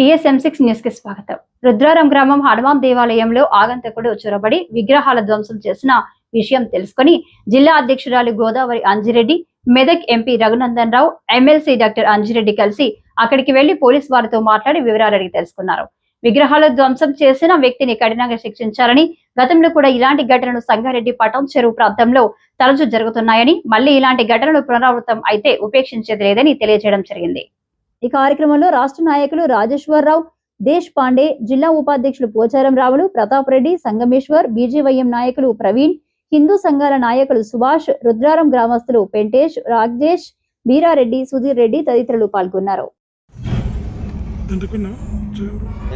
TSM six న్యూస్కి స్వాగతం. రుద్రారం గ్రామం హనుమాన్ దేవాలయంలో ఆగంతకుడు చొరబడి విగ్రహాల ధ్వంసం చేసిన విషయం తెలుసుకొని జిల్లా అధ్యక్షురాలు Godavari Anjireddy Medak MP Raghunandan Rao MLC doctor Anjireddy కలిసి అక్కడికి వెళ్ళి పోలీస్ వారితో మాట్లాడి వివరాలు అడిగి తెలుసుకున్నారు. విగ్రహాల ధ్వంసం చేసిన వ్యక్తిని కఠినంగా శిక్షించాలని గతంలో కూడా ఇలాంటి ఘటనలు సంగారెడ్డి పటం చెరువు ప్రాంతంలో తరచూ జరుగుతున్నాయని మళ్ళీ ఇలాంటి ఘటనలు పునరావృతం అయితే ఉపేక్షించేది లేదని తెలియజేయడం జరిగింది. ఈ కార్యక్రమంలో రాష్ట్ర నాయకులు రాజేశ్వరరావు దేశ్ పాండే జిల్లా ఉపాధ్యక్షులు పోచారం రావులు ప్రతాప్ రెడ్డి సంగమేశ్వర్ బీజేవైఎం నాయకులు ప్రవీణ్ హిందూ సంఘాల నాయకులు సుభాష్ రుద్రారం గ్రామస్తులు పెంటేష్ రాజేష్ బీరారెడ్డి సుధీర్ రెడ్డి తదితరులు పాల్గొన్నారు.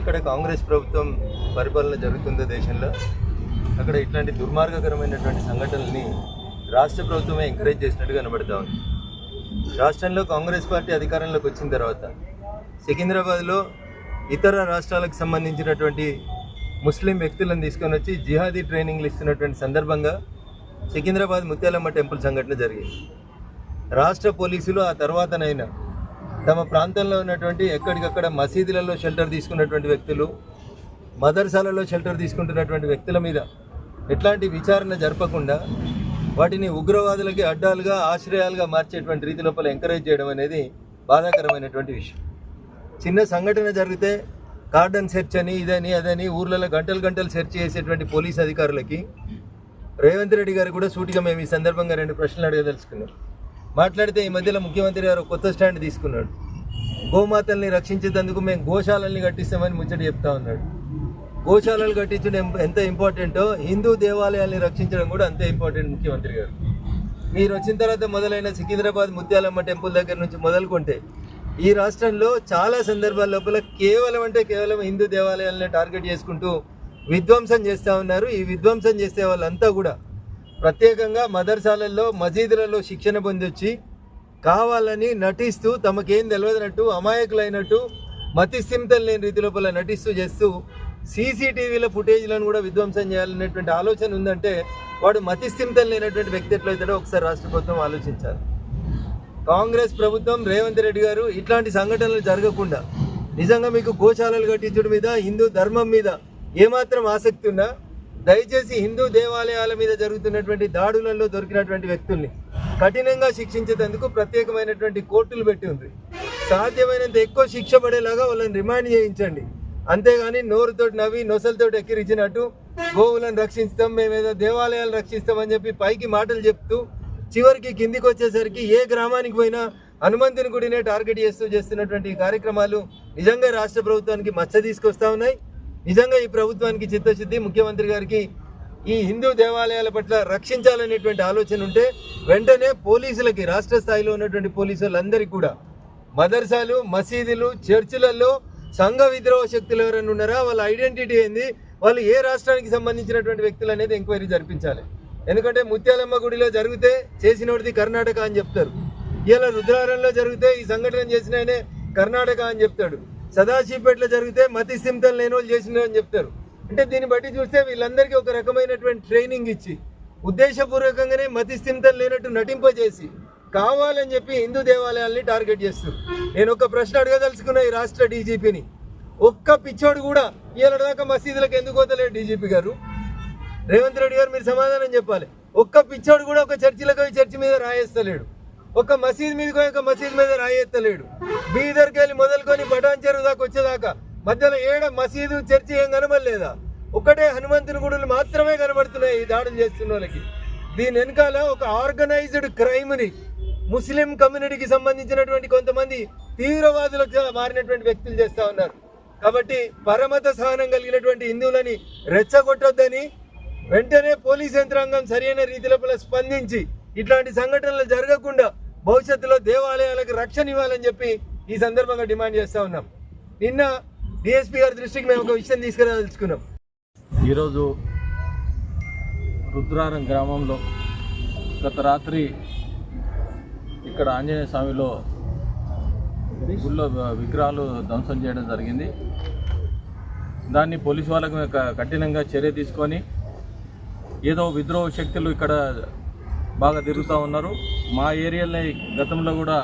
ఎక్కడ కాంగ్రెస్ ప్రభుత్వం పరిపాలన జరుగుతుందో దేశంలో అక్కడ ఇట్లాంటి దుర్మార్గకరమైనటువంటి సంఘటనల్ని రాష్ట్ర ప్రభుత్వమే ఎంకరేజ్ చేసినట్టు కనబడతా ఉంది. రాష్ట్రంలో కాంగ్రెస్ పార్టీ అధికారంలోకి వచ్చిన తర్వాత సికింద్రాబాద్లో ఇతర రాష్ట్రాలకు సంబంధించినటువంటి ముస్లిం వ్యక్తులను తీసుకొని వచ్చి జిహాదీ ట్రైనింగ్లు ఇస్తున్నటువంటి సందర్భంగా సికింద్రాబాద్ ముత్యాలమ్మ టెంపుల్ సంఘటన జరిగింది. రాష్ట్ర పోలీసులు ఆ తర్వాతనైనా తమ ప్రాంతంలో ఉన్నటువంటి ఎక్కడికక్కడ మసీదులలో షెల్టర్ తీసుకున్నటువంటి వ్యక్తులు మదర్సాలలో షెల్టర్ తీసుకుంటున్నటువంటి వ్యక్తుల మీద ఎట్లాంటి విచారణ జరపకుండా వాటిని ఉగ్రవాదులకి అడ్డాలుగా ఆశ్రయాలుగా మార్చేటువంటి రీతి లోపల ఎంకరేజ్ చేయడం అనేది బాధాకరమైనటువంటి విషయం. చిన్న సంఘటన జరిగితే కార్డన్ సెర్చ్ అని ఇదని అదని ఊర్లలో గంటలు గంటలు సెర్చ్ చేసేటువంటి పోలీస్ అధికారులకి రేవంత్ రెడ్డి గారు కూడా సూటిగా మేము ఈ సందర్భంగా రెండు ప్రశ్నలు అడగదలుచుకున్నాం. మాట్లాడితే ఈ మధ్యలో ముఖ్యమంత్రి గారు కొత్త స్టాండ్ తీసుకున్నాడు. గోమాతల్ని రక్షించేందుకు మేము గోశాలల్ని కట్టిస్తామని ముచ్చట చెప్తా ఉన్నాడు. గోశాలలు కట్టించడం ఎంత ఇంపార్టెంటో హిందూ దేవాలయాల్ని రక్షించడం కూడా అంతే ఇంపార్టెంట్ ముఖ్యమంత్రి గారు. మీరు వచ్చిన తర్వాత మొదలైన సికింద్రాబాద్ ముత్యాలమ్మ టెంపుల్ దగ్గర నుంచి మొదలుకుంటే ఈ రాష్ట్రంలో చాలా సందర్భాల లోపల కేవలం అంటే కేవలం హిందూ దేవాలయాలను టార్గెట్ చేసుకుంటూ విధ్వంసం చేస్తూ ఉన్నారు. ఈ విధ్వంసం చేసే వాళ్ళంతా కూడా ప్రత్యేకంగా మదర్సాలల్లో మసీదులలో శిక్షణ పొందొచ్చి కావాలని నటిస్తూ తమకేం తెలియదన్నట్టు అమాయకులైనట్టు మతిస్థిమితం లేని రీతి లోపల నటిస్తూ చేస్తూ సీసీటీవీల ఫుటేజ్లను కూడా విధ్వంసం చేయాలనేటువంటి ఆలోచన ఉందంటే వాడు మతిస్థిమితం లేనటువంటి వ్యక్తి ఎట్లయితాడో ఒకసారి రాష్ట్ర ప్రభుత్వం ఆలోచించాలి. కాంగ్రెస్ ప్రభుత్వం రేవంత్ రెడ్డి గారు ఇట్లాంటి సంఘటనలు జరగకుండా నిజంగా మీకు గోశాలలు కట్టించడం మీద హిందూ ధర్మం మీద ఏమాత్రం ఆసక్తి ఉన్నా దయచేసి హిందూ దేవాలయాల మీద జరుగుతున్నటువంటి దాడులలో దొరికినటువంటి వ్యక్తుల్ని కఠినంగా శిక్షించేందుకు ప్రత్యేకమైనటువంటి కోర్టులు పెట్టి ఉంది. సాధ్యమైనంత ఎక్కువ శిక్ష పడేలాగా వాళ్ళని రిమాండ్ చేయించండి. అంతేగాని నోరుతోటి నవ్వి నొసలతోటి ఎక్కిరించినట్టు గోవులను రక్షిస్తాం మేమేదో దేవాలయాలు రక్షిస్తామని చెప్పి పైకి మాటలు చెప్తూ చివరికి కిందికి వచ్చేసరికి ఏ గ్రామానికి పోయినా హనుమంతుని గుడినే టార్గెట్ చేస్తూ చేస్తున్నటువంటి కార్యక్రమాలు నిజంగా రాష్ట్ర ప్రభుత్వానికి మచ్చ తీసుకొస్తా ఉన్నాయి. నిజంగా ఈ ప్రభుత్వానికి చిత్తశుద్ధి ముఖ్యమంత్రి గారికి ఈ హిందూ దేవాలయాల పట్ల రక్షించాలనేటువంటి ఆలోచన ఉంటే వెంటనే పోలీసులకి రాష్ట్ర స్థాయిలో ఉన్నటువంటి పోలీసులందరికీ కూడా. మదర్సాలు మసీదులు చర్చిలలో సంఘ విద్రోహ శక్తులు ఎవరైనా ఉన్నారా? వాళ్ళ ఐడెంటిటీ ఏంది? వాళ్ళు ఏ రాష్ట్రానికి సంబంధించినటువంటి వ్యక్తులు అనేది ఎంక్వైరీ జరిపించాలి. ఎందుకంటే ముత్యాలమ్మ గుడిలో జరిగితే చేసినోడిది కర్ణాటక అని చెప్తారు. ఇలా రుద్రారంలో జరిగితే ఈ సంఘటన చేసిన ఆయనే కర్ణాటక అని చెప్తాడు. సదాశివపేటలో జరిగితే మతి సింతలు లేని వాళ్ళు చేసిన అని చెప్తారు. అంటే దీన్ని బట్టి చూస్తే వీళ్ళందరికీ ఒక రకమైనటువంటి ట్రైనింగ్ ఇచ్చి ఉద్దేశపూర్వకంగానే మతి స్థిమితం లేనట్టు నటింపజేసి కావాలని చెప్పి హిందూ దేవాలయాల్ని టార్గెట్ చేస్తారు నేను ఒక ప్రశ్న అడగదలుచుకున్న ఈ రాష్ట్ర డీజీపీని. ఒక్క పిచ్చోడు కూడా ఇవాళ దాకా మసీదులకు ఎందుకు పోతలేదు డీజీపీ గారు? రేవంత్ రెడ్డి గారు మీరు సమాధానం చెప్పాలి. ఒక్క పిచ్చోడు కూడా ఒక చర్చిలకు పోయి చర్చి మీద రాయేస్తలేడు. ఒక్క మసీద్ మీద పోయి ఒక మసీద్ మీద రాయేస్తలేడు. బీదర్కి వెళ్ళి మొదలుకొని బటాన్ చెరువు దాకా వచ్చేదాకా మధ్యలో ఏడ మసీదు చర్చి ఏం కనబడలేదా? ఒకటే హనుమంతుని గుడులు మాత్రమే కనబడుతున్నాయి ఈ దాడులు చేస్తున్న వాళ్ళకి. దీని వెనకాల ఒక ఆర్గనైజ్డ్ క్రైమ్ని ముస్లిం కమ్యూనిటీకి సంబంధించినటువంటి కొంతమంది తీవ్రవాదులకు మారినటువంటి వ్యక్తులు చేస్తా ఉన్నారు. కాబట్టి పరమత సహనం కలిగినటువంటి హిందువులని రెచ్చగొట్టొద్దని వెంటనే పోలీస్ యంత్రాంగం సరైన రీతిలో స్పందించి ఇట్లాంటి సంఘటనలు జరగకుండా భవిష్యత్తులో దేవాలయాలకు రక్షణ ఇవ్వాలని చెప్పి ఈ సందర్భంగా డిమాండ్ చేస్తా ఉన్నాం. నిన్న డిఎస్పీ గారి దృష్టికి మేము ఒక విషయం తీసుకురాదలుచుకున్నాం. ఈరోజు రుద్రారం గ్రామంలో గత రాత్రి ఇక్కడ ఆంజనేయ స్వామిలో గుళ్ళో విగ్రహాలు ధ్వంసం చేయడం జరిగింది. దాన్ని పోలీసు వాళ్ళకు కఠినంగా చర్య తీసుకొని ఏదో విద్రోహ శక్తులు ఇక్కడ బాగా తిరుగుతూ ఉన్నారు. మా ఏరియాలో గతంలో కూడా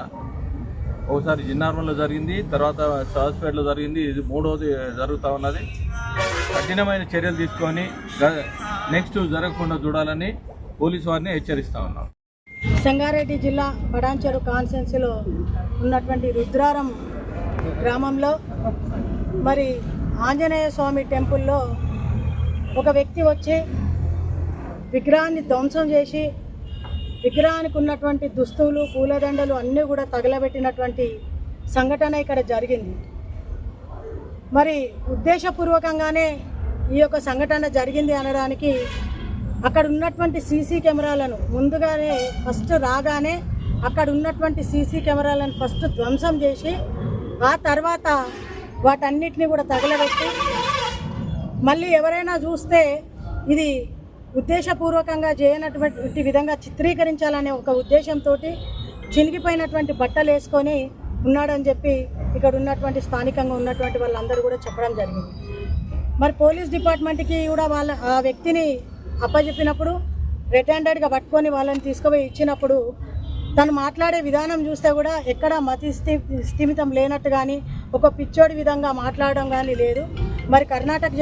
ఒకసారి జిన్నార్మల్లో జరిగింది తర్వాత సహస్పేటలో జరిగింది. ఇది మూడోది జరుగుతూ ఉన్నది. కఠినమైన చర్యలు తీసుకొని నెక్స్ట్ జరగకుండా చూడాలని పోలీసు వారిని హెచ్చరిస్తూ ఉన్నాం. సంగారెడ్డి జిల్లా పడాంచెరు కాన్స్టెన్సీలో ఉన్నటువంటి రుద్రారం గ్రామంలో మరి ఆంజనేయ స్వామి టెంపుల్లో ఒక వ్యక్తి వచ్చి విగ్రహాన్ని ధ్వంసం చేసి విగ్రహానికి ఉన్నటువంటి దుస్తులు పూలదండలు అన్నీ కూడా తగలబెట్టినటువంటి సంఘటన ఇక్కడ జరిగింది. మరి ఉద్దేశపూర్వకంగానే ఈ యొక్క సంఘటన జరిగింది అనడానికి అక్కడ ఉన్నటువంటి సీసీ కెమెరాలను ముందుగానే ఫస్ట్ రాగానే అక్కడ ఉన్నటువంటి సీసీ కెమెరాలను ఫస్ట్ ధ్వంసం చేసి ఆ తర్వాత వాటన్నిటిని కూడా తగలబెట్టి మళ్ళీ ఎవరైనా చూస్తే ఇది ఉద్దేశపూర్వకంగా చేయనటువంటి విధంగా చిత్రీకరించాలనే ఒక ఉద్దేశంతో చినిగిపోయినటువంటి బట్టలు వేసుకొని ఉన్నాడని చెప్పి ఇక్కడ ఉన్నటువంటి స్థానికంగా ఉన్నటువంటి వాళ్ళందరూ కూడా చెప్పడం జరిగింది. మరి పోలీస్ డిపార్ట్మెంట్కి కూడా వాళ్ళ ఆ వ్యక్తిని అప్పచెప్పినప్పుడు రెడ్ హ్యాండెడ్గా పట్టుకొని వాళ్ళని తీసుకుపోయి ఇచ్చినప్పుడు తను మాట్లాడే విధానం చూస్తే కూడా ఎక్కడ మతి స్థిమితం లేనట్టు కానీ ఒక పిచ్చోడి విధంగా మాట్లాడడం కానీ లేదు. మరి కర్ణాటక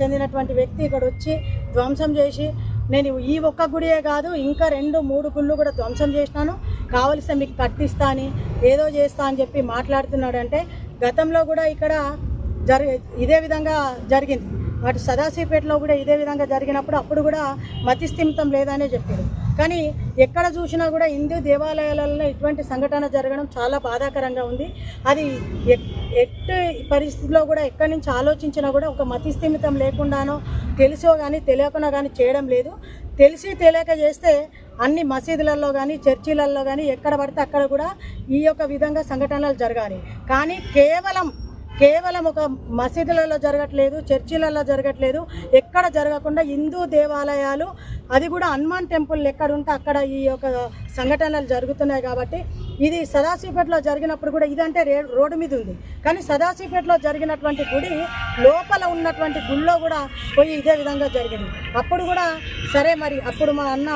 చెందినటువంటి వ్యక్తి ఇక్కడ వచ్చి ధ్వంసం చేసి నేను ఈ ఒక్క గుడియే కాదు ఇంకా రెండు మూడు గుళ్ళు కూడా ధ్వంసం చేసినాను. కావలసిన మీకు కట్టిస్తా అని ఏదో చేస్తా అని చెప్పి మాట్లాడుతున్నాడంటే గతంలో కూడా ఇక్కడ జరి ఇదే విధంగా జరిగింది. అటు సదాశివపేటలో కూడా ఇదే విధంగా జరిగినప్పుడు అప్పుడు కూడా మతిస్థిమితం లేదనే చెప్పారు. కానీ ఎక్కడ చూసినా కూడా హిందూ దేవాలయాలలో ఇటువంటి సంఘటన జరగడం చాలా బాధాకరంగా ఉంది. అది ఎట్- ఎట్టి పరిస్థితిలో కూడా ఎక్కడి నుంచి ఆలోచించినా కూడా ఒక మతిస్థిమితం లేకుండానో తెలిసో కానీ తెలియకుండా కానీ చేయడం లేదు. తెలిసి తెలియక చేస్తే అన్ని మసీదులలో కానీ చర్చిలలో కానీ ఎక్కడ పడితే అక్కడ కూడా ఈ యొక్క విధంగా సంఘటనలు జరగాలి. కానీ కేవలం కేవలం ఒక మసీదులలో జరగట్లేదు చర్చిలలో జరగట్లేదు ఎక్కడ జరగకుండా హిందూ దేవాలయాలు అది కూడా హనుమాన్ టెంపుల్ ఎక్కడ ఉంటే అక్కడ ఈ యొక్క సంఘటనలు జరుగుతున్నాయి కాబట్టి ఇది సదాశివపేటలో జరిగినప్పుడు కూడా ఇదంటే రే రోడ్డు మీద ఉంది. కానీ సదాశివపేటలో జరిగినటువంటి గుడి లోపల ఉన్నటువంటి గుళ్ళో కూడా పోయి ఇదే విధంగా జరిగింది. అప్పుడు కూడా సరే మరి అప్పుడు మా అన్న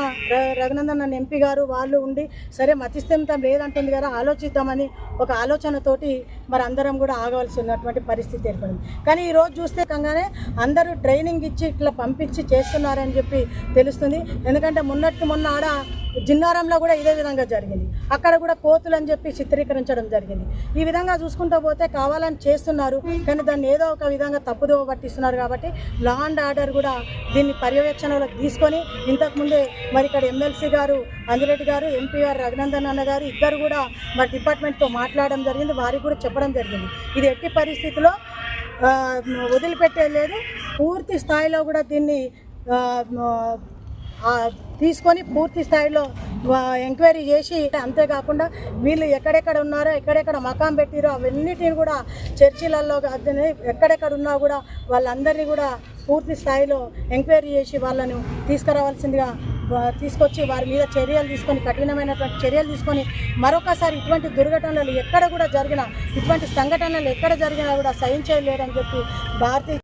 రఘునందన్ అన్న ఎంపీ గారు వాళ్ళు ఉండి సరే మతిస్థిమితం లేదంటుంది కదా ఆలోచిద్దామని ఒక ఆలోచనతోటి మరి అందరం కూడా ఆగవలసి ఉన్నటువంటి పరిస్థితి ఏర్పడింది. కానీ ఈరోజు చూస్తే కంగానే అందరూ ట్రైనింగ్ ఇచ్చి ఇట్లా పంపించి చేస్తున్నారని చెప్పి తెలుస్తుంది. ఎందుకంటే మొన్నటికి మొన్న ఆడ జిన్నారంలో కూడా ఇదే విధంగా జరిగింది. అక్కడ కూడా కోతులు అని చెప్పి చిత్రీకరించడం జరిగింది. ఈ విధంగా చూసుకుంటూ పోతే కావాలని చేస్తున్నారు కానీ దాన్ని ఏదో ఒక విధంగా తప్పుదోవ పట్టిస్తున్నారు కాబట్టి లా అండ్ ఆర్డర్ కూడా దీన్ని పర్యవేక్షణలోకి తీసుకొని ఇంతకుముందే మరి ఇక్కడ ఎమ్మెల్సీ గారు అంజిరెడ్డి గారు ఎంపీ గారు రఘునందన్ అన్న గారు ఇద్దరు కూడా మరి డిపార్ట్మెంట్తో మాట్లాడడం జరిగింది వారికి కూడా చెప్పడం జరిగింది. ఇది ఎట్టి పరిస్థితిలో ఆ, వదిలిపెట్టే లేదు. పూర్తి స్థాయిలో కూడా దీన్ని తీసుకొని పూర్తి స్థాయిలో ఎంక్వైరీ చేసి అంతేకాకుండా వీళ్ళు ఎక్కడెక్కడ ఉన్నారో ఎక్కడెక్కడ మకాం పెట్టిరో అవన్నిటిని కూడా చర్చిలలో ఎక్కడెక్కడ ఉన్నా కూడా వాళ్ళందరినీ కూడా పూర్తి స్థాయిలో ఎంక్వైరీ చేసి వాళ్ళను తీసుకురావాల్సిందిగా తీసుకొచ్చి వారి మీద చర్యలు తీసుకొని కఠినమైనటువంటి చర్యలు తీసుకొని మరొకసారి ఇటువంటి దుర్ఘటనలు ఎక్కడ కూడా జరిగినా ఇటువంటి సంఘటనలు ఎక్కడ జరిగినా కూడా సహించలేరని చెప్పి భారతీయ